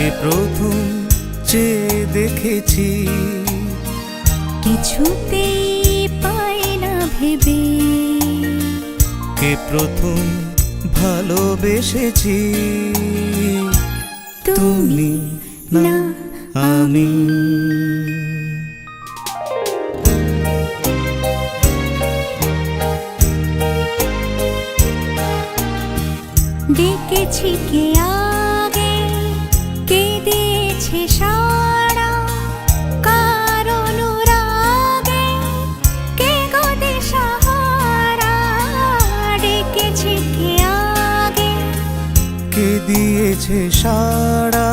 কে প্রথম চেয়ে দেখেছি। কিছুতেই পাই না ভেবে। কে প্রথম ভালোবেসেছি। তুমি না আমি। ডেকেছি কে কে দিয়েছে সারা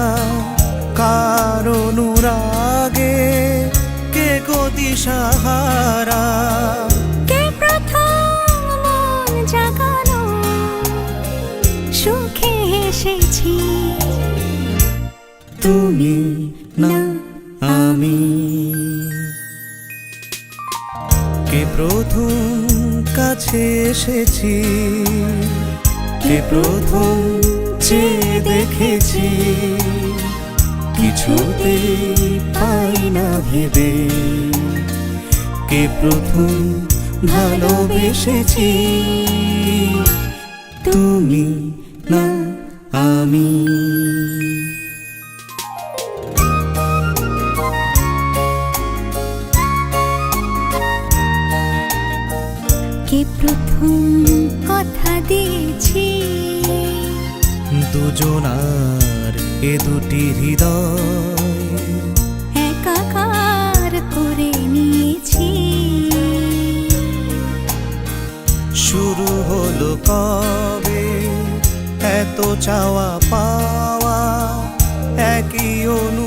কার অনুরাগে? কে গতি সাহারা কে প্রথম জাগালো? সুখে এসেছি। তুমি না আমি। কে প্রথম কাছে এসেছি? কে প্রথম চেয়ে দেখেছি। কিছুতে পাই না ভেবে। কে প্রথম ভালোবেসেছি? তুমি না আমি। কে প্রথম কথা দিয়েছি? দুজনার এ দুটি হৃদয়। একাকার করে নিয়েছি। শুরু হলো কবে? এত চাওয়া পাওয়া একই অনুভবে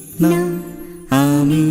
না আমি